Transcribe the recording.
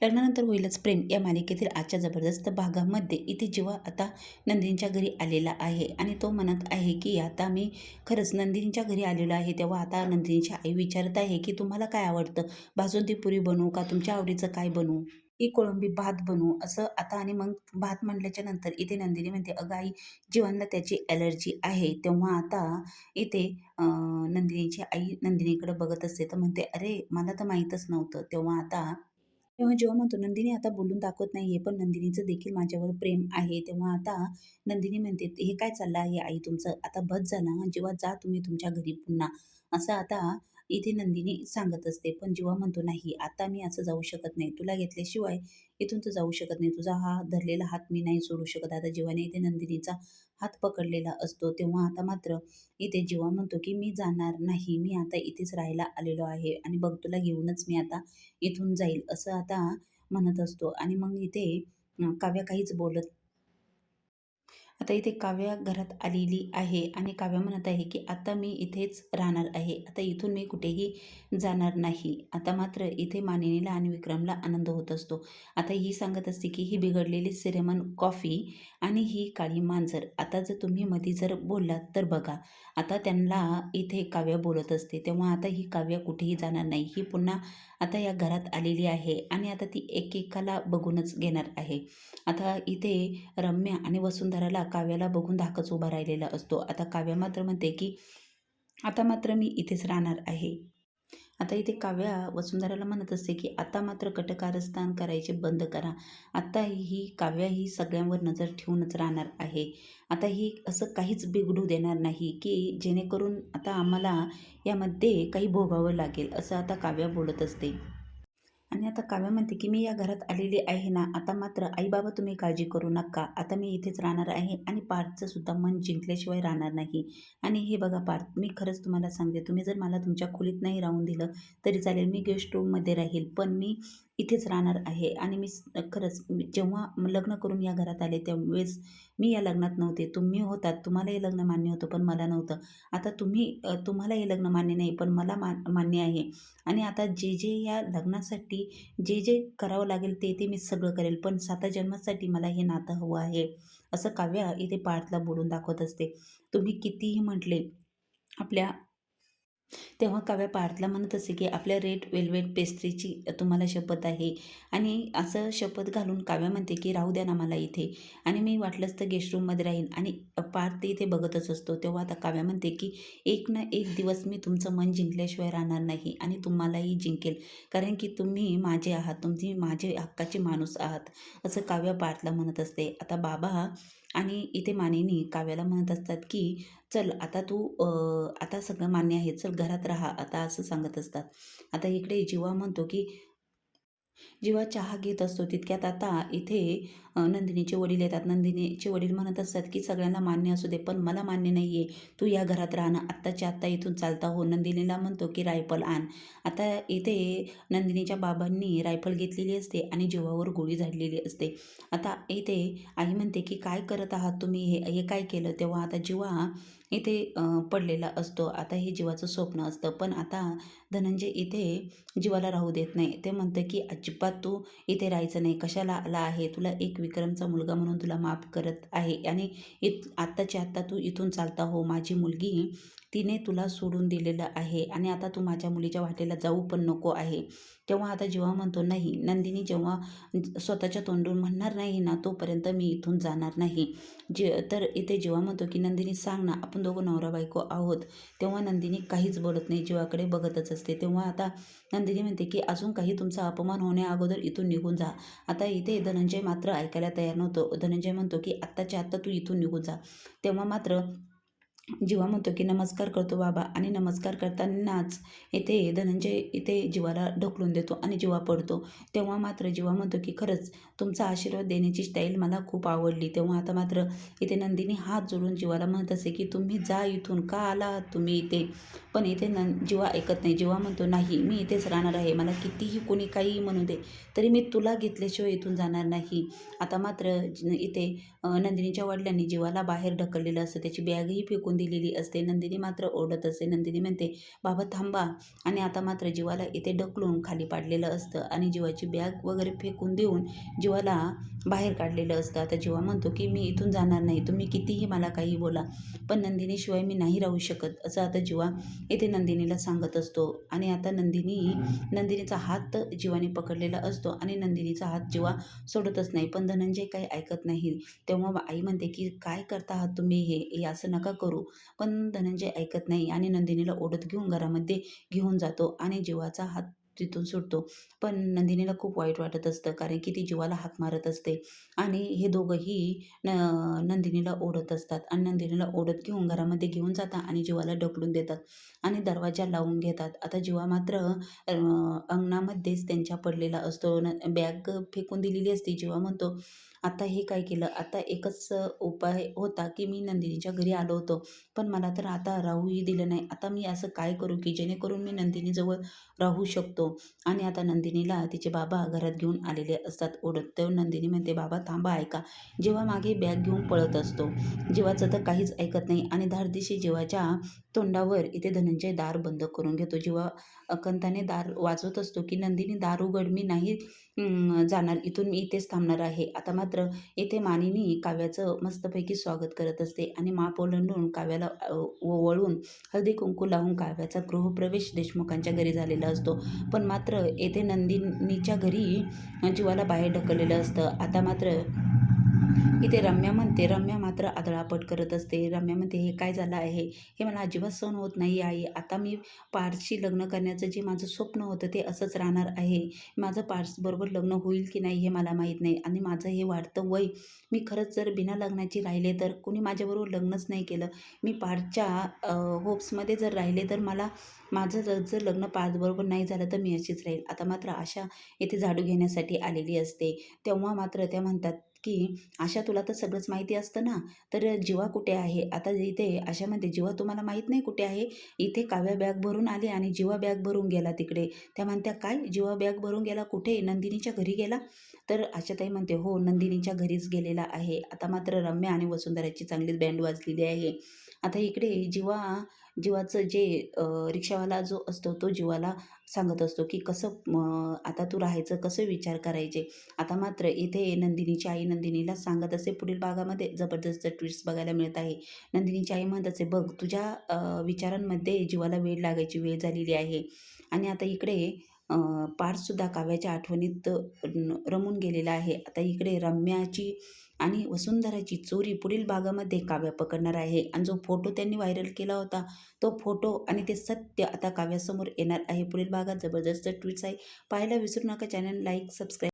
लग्नानंतर होईलच प्रेम. या मालिकेतील आजच्या जबरदस्त भागामध्ये इथे जेव्हा आता नंदिनीच्या घरी आलेला आहे आणि तो म्हणत आहे की आता मी खरंच नंदिनीच्या घरी आलेलो आहे. तेव्हा आता नंदिनीची आई विचारत आहे की तुम्हाला काय आवडतं? बासुंदी पुरी बनवू का? तुमच्या आवडीचं काय बनवू? ही कोळंबी भात बनवू असं आता आणि मग भात म्हणल्याच्या नंतर इथे नंदिनी म्हणते अगं आई जीवांना त्याची ॲलर्जी आहे. तेव्हा आता इथे नंदिनीची आई नंदिनीकडे बघत असते. तर म्हणते अरे मला तर माहीतच नव्हतं. तेव्हा आता तेव्हा जेव्हा म्हणतो नंदिनी आता बोलून दाखवत नाहीये पण नंदिनीचं देखील माझ्यावर प्रेम आहे तेव्हा आता नंदिनी म्हणते हे काय चाललं आहे आई तुमचं? आता बस झाला जेव्हा जा तुम्ही तुमच्या घरी पुन्हा. असं आता इथे नंदिनी सांगत असते पण जीवा म्हणतो नाही आता मी असं जाऊ शकत नाही तुला घेतल्याशिवाय इथून तर जाऊ शकत नाही तुझा हा धरलेला हात मी नाही सोडू शकत. आता जीवाने इथे नंदिनीचा हात पकडलेला असतो तेव्हा आता मात्र इथे जीवा म्हणतो की मी जाणार नाही मी आता इथेच राहायला आलेलो आहे आणि बघ तुला घेऊनच मी आता इथून जाईल असं आता म्हणत असतो. आणि मग इथे काव्या काहीच बोलत आता इथे काव्या घरात आलेली आहे आणि काव्या म्हणत आहे की आता मी इथेच राहणार आहे. आता इथून मी कुठेही जाणार नाही. आता मात्र इथे मानिनीला आणि विक्रमला आनंद होत असतो. आता ही सांगत असते की ही बिघडलेली सिरेमन कॉफी आणि ही काळी मांजर. आता जर तुम्ही मध्ये जर बोललात तर बघा. आता त्यांना इथे काव्या बोलत असते. तेव्हा आता ही काव्या कुठेही जाणार नाही. ही पुन्हा आता या घरात आलेली आहे आणि आता ती एकेकाला बघूनच घेणार आहे. आता इथे रम्या आणि वसुंधराला काव्याला बघून धाकच उभा राहिलेला असतो. आता काव्या मात्र म्हणते की आता मात्र मी इथेच राहणार आहे. आता इथे काव्या वसुंधराला म्हणत असते की आता मात्र कटकारस्थान करायचे बंद करा. आता ही काव्या ही सगळ्यांवर नजर ठेवूनच राहणार आहे. आता ही असं काहीच बिघडू देणार नाही की जेणेकरून आता आम्हाला यामध्ये काही भोगावं लागेल असं आता काव्या बोलत असते. आणि आता काव्या म्हणते की मी या घरात आलेली आहे ना आता मात्र आई बाबा तुम्ही काळजी करू नका. आता मी इथेच राहणार आहे आणि पार्थचं सुद्धा मन जिंकल्याशिवाय राहणार नाही. आणि हे बघा पार्थ मी खरंच तुम्हाला सांगते तुम्ही जर मला तुमच्या खोलीत नाही राहून दिलं तरी चालेल मी गेस्ट रूममध्ये राहील. पण मी इथेच राहणार आहे. आणि मी खरंच जेव्हा लग्न करून या घरात आले त्यावेळेस मी या लग्नात नव्हते. तुम्ही होतात तुम्हाला हे लग्न मान्य होतं पण मला नव्हतं. आता तुम्ही तुम्हाला हे लग्न मान्य नाही पण मला मा मान्य आहे. आणि आता जे जे या लग्नासाठी जे जे करावं लागेल ते ते मी सगळं करेल. पण साता जन्मासाठी मला हे नातं हवं आहे. असं काव्य इथे पार्थला बोलून दाखवत असते. तुम्ही कितीही म्हटले आपल्या तेव्हा काव्या पार्थला म्हणत असे की आपल्या रेड वेल्वेट पेस्ट्रीची तुम्हाला शपथ आहे. आणि असं शपथ घालून काव्या म्हणते की राहू द्या ना मला इथे. आणि मी वाटलंच तर गेस्ट रूममध्ये राहीन. आणि पार्थ इथे बघतच असतो. तेव्हा आता काव्या म्हणते की एक ना एक दिवस मी तुमचं मन जिंकल्याशिवाय राहणार नाही आणि तुम्हालाही जिंकेल. कारण की तुम्ही माझे आहात. तुम्ही माझे हक्काचे माणूस आहात. असं काव्या पार्थला म्हणत असते. आता बाबा आणि इथे मानेनी काव्याला म्हणत असतात की चल आता तू आता सगळं मान्य आहे. चल घरात राहा. आता असं सांगत असतात. आता इकडे जीवा म्हणतो की जेव्हा चहा घेत असतो तितक्यात आता इथे नंदिनीचे वडील येतात. नंदिनीचे वडील म्हणत असतात की सगळ्यांना मान्य असू दे पण मला मान्य नाही आहे तू या घरात राहणं आत्ताच्या आत्ता इथून चालता हो. नंदिनीला म्हणतो की रायफल आण. आता इथे नंदिनीच्या बाबांनी रायफल घेतलेली असते आणि जीवावर गोळी झाडलेली असते. आता इथे आई म्हणते की काय करत आहात तुम्ही? हे हे काय केलं? तेव्हा आता जीवा इथे पडलेला असतो. आता हे जीवाचं स्वप्न असतं. पण आता धनंजय इथे जीवाला राहू देत नाही. ते म्हणतं की अजिबात तू इथे राहायचं नाही. कशाला आला आहे? तुला एक विक्रमचा मुलगा म्हणून तुला माफ करत आहे. आणि इत आत्ताच्या आत्ता तू इथून चालता हो. माझी मुलगी तिने तुला सोडून दिलेलं आहे आणि आता तू माझ्या मुलीच्या वाटेला जाऊ पण नको आहे. तेव्हा आता जेव्हा म्हणतो नाही नंदिनी जेव्हा स्वतःच्या तोंडून म्हणणार नाही ना तोपर्यंत मी इथून जाणार नाही. जे तर इथे जेव्हा म्हणतो की नंदिनी सांग ना आपण दोघं नवरा बायको आहोत. तेव्हा नंदिनी काहीच बोलत नाही जीवाकडे बघतच असते. तेव्हा आता नंदिनी म्हणते की अजून काही तुमचा अपमान होण्या अगोदर इथून निघून जा. आता इथे धनंजय मात्र ऐकायला तयार नव्हतो. धनंजय म्हणतो की आत्ताच्या आत्ता तू इथून निघून जा. तेव्हा मात्र जीवा म्हणतो की नमस्कार करतो बाबा आणि नमस्कार करतानाच इथे धनंजय इथे जीवाला ढकलून देतो आणि जीवा पडतो. तेव्हा मात्र जीवा म्हणतो की खरंच तुमचा आशीर्वाद देण्याची स्टाईल मला खूप आवडली. तेव्हा आता मात्र इथे नंदिनी हात जोडून जीवाला म्हणत असे की तुम्ही जा इथून. का आला तुम्ही इथे? पण इथे नं जीवा ऐकत नाही. जीवा म्हणतो नाही मी इथेच राहणार आहे. मला कितीही कोणी काहीही म्हणू दे तरी मी तुला घेतल्याशिवाय इथून जाणार नाही. आता मात्र इथे नंदिनीच्या वडिलांनी जीवाला बाहेर ढकललेलं असतं. त्याची बॅगही फेकून दिलेली असते. नंदिनी मात्र ओढत असते. नंदिनी म्हणते बाबा थांबा. आणि आता मात्र जीवाला इथे ढकलून खाली पाडलेलं असतं आणि जीवाची बॅग वगैरे फेकून देऊन जीवाला बाहेर काढलेलं असतं. आता जीवा म्हणतो की मी इथून जाणार नाही. तुम्ही कितीही मला काही बोला पण नंदिनीशिवाय मी नाही राहू शकत. असं आता जीवा इथे नंदिनीला सांगत असतो. आणि आता नंदिनी नंदिनीचा हात जीवाने पकडलेला असतो आणि नंदिनीचा हात जीवा सोडतच नाही. पण धनंजय काही ऐकत नाही. तेव्हा आई म्हणते की काय करता आहात तुम्ही हे? हे असं नका करू. पण धनंजय ऐकत नाही आणि नंदिनीला ओढत घेऊन घरामध्ये घेऊन जातो आणि जीवाचा हात तिथून सुटतो. पण नंदिनीला खूप वाईट वाटत असतं कारण की ती जीवाला हाक मारत असते. आणि हे दोघंही न नंदिनीला ओढत असतात आणि नंदिनीला ओढत घेऊन घरामध्ये घेऊन जातात आणि जीवाला ढकलून देतात आणि दरवाजा लावून घेतात. आता जीवा मात्र अंगणामध्येच त्यांच्या पडलेला असतो. न बॅग फेकून दिलेली असते जीवा म्हणतो आता हे काय केलं? आता एकच उपाय होता की मी नंदिनीच्या घरी आलो होतो. पण मला तर आता राहूही दिलं नाही. आता मी असं काय करू की जेणेकरून मी नंदिनीजवळ राहू शकतो? आणि आता नंदिनीला तिचे बाबा घरात घेऊन आलेले असतात ओढत. तर नंदिनी म्हणते बाबा थांबा ऐका. जेव्हा मागे बॅग घेऊन पळत असतो जीवाचं तर काहीच ऐकत नाही आणि धारदिशी जीवाच्या तोंडावर इथे धनंजय दार बंद करून घेतो जेव्हा अकंताने दार वाजवत असतो की नंदिनी दार उघड. मी नाही जाणार. इथून मी इथेच थांबणार आहे. आता मात्र इथे मानिनी काव्याचं मस्तपैकी स्वागत करत असते आणि माप ओलांडून काव्याला वळून हळदी कुंकू लावून काव्याचा गृहप्रवेश देशमुखांच्या घरी झालेला असतो. पण मात्र येथे नंदिनीच्या घरी जीवाला बाहेर ढकललेलं असतं. आता मात्र इथे रम्या म्हणते रम्या मात्र आदळापट करत असते. रम्या म्हणते हे काय झालं आहे? हे मला अजिबात सहन होत नाही आई. आता मी पारशी लग्न करण्याचं जे माझं स्वप्न होतं ते असंच राहणार आहे. माझं पार्सबरोबर लग्न होईल की नाही हे मला माहीत नाही. आणि माझं हे वाढतं वय मी खरंच जर बिना लग्नाची राहिले तर कोणी माझ्याबरोबर लग्नच नाही केलं. मी पारच्या होप्समध्ये जर राहिले तर मला माझं जर जर लग्न पार्सबरोबर नाही झालं तर मी अशीच राहील. आता मात्र आशा येथे झाडू घेण्यासाठी आलेली असते. तेव्हा मात्र त्या म्हणतात की आशा तुला तर सगळंच माहिती असतं ना? तर जीवा कुठे आहे? आता इथे आशामध्ये जीवा तुम्हाला माहीत नाही कुठे आहे? इथे काव्या बॅग भरून आली आणि जीवा बॅग भरून गेला तिकडे. त्या म्हणत्या काय? जीवा बॅग भरून गेला कुठे? नंदिनीच्या घरी गेला? तर आशाताई म्हणते हो नंदिनीच्या घरीच गेलेला आहे. आता मात्र रम्या आणि वसुंधराची चांगलीच बँड वाजलेली आहे. आता इकडे जीवा जीवाचं जे रिक्षावाला जो असतो तो जीवाला सांगत असतो की कसं आता तू राहायचं कसं विचार करायचे? आता मात्र इथे नंदिनीची आई नंदिनीला सांगत असे पुढील भागामध्ये जबरदस्त ट्विट्स बघायला मिळत आहे. नंदिनीची आई म्हणत असे बघ तुझ्या विचारांमध्ये जीवाला वेळ लागायची वेळ झालेली आहे. आणि आता इकडे पारसुद्धा काव्याच्या आठवणीत रमून गेलेला आहे. आता इकडे रम्याची आणि वसुंधराची चोरी पुढील भागामध्ये काव्या पकडणार आहे. आणि जो फोटो त्यांनी व्हायरल केला होता तो फोटो आणि ते सत्य आता काव्यासमोर येणार आहे. पुढील भागात जबरदस्त ट्विट्स आहे. पाहायला विसरू नका. Channel like subscribe